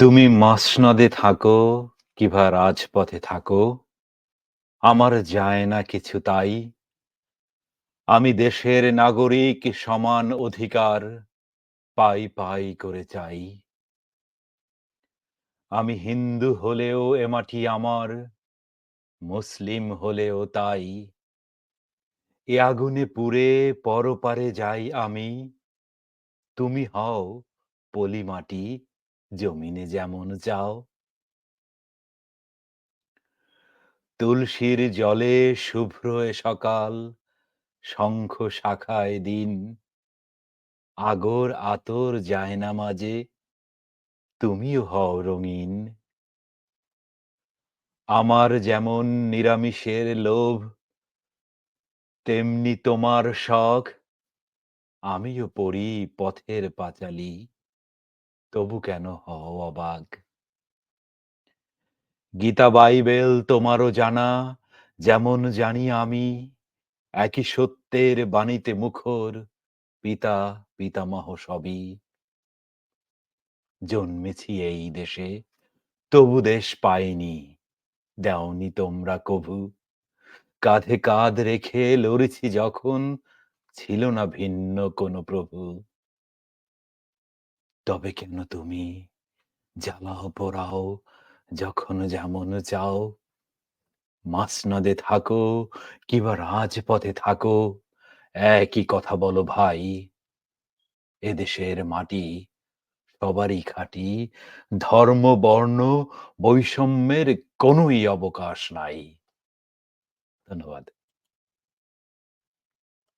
তুমি মসনদে থাকো কিবা রাজপথে থাকো, আমার যায় না কিছু তাই। আমি দেশের নাগরিক, সমান অধিকার পাই পাই করে চাই। আমি হিন্দু হলেও এ মাটি আমার, মুসলিম হলেও তাই। এ আগুনে পুড়ে পরপারে যাই আমি, তুমি হও পলি মাটি জমিনে যেমন চাও তুলসীর জলে শুভ্র এ সকাল, শঙ্খ শাখায় দিন। আগর আতর যায় না মাঝে, তুমিও হও রঙিন। আমার যেমন নিরামিষের লোভ, তেমনি তোমার শখ, আমিও পড়ি পথের পাঁচালী। তবু কেন হও অবাক? গীতা বাইবেল তোমারও জানা, যেমন জানি আমি, একই সত্যের বাণীতে মুখর, পিতা, পিতামহ সবই। জন্মেছি এই দেশে, তবু দেশ পাইনি, দেওনি তোমরা কভু। কাঁধে কাঁধ রেখে লড়েছি যখন, ছিল না ভিন্ন কোনো প্রভু। তবে কেন তুমি জ্বালাও পোড়াও যখন যেমন চাও? মাসনদে থাকো কিবা রাজপথে থাকো? একই কথা বলো ভাই। এদেশের মাটি সবারই খাঁটি। ধর্ম, বর্ণ, বৈষম্যের কোনোই অবকাশ নাই। ধন্যবাদ।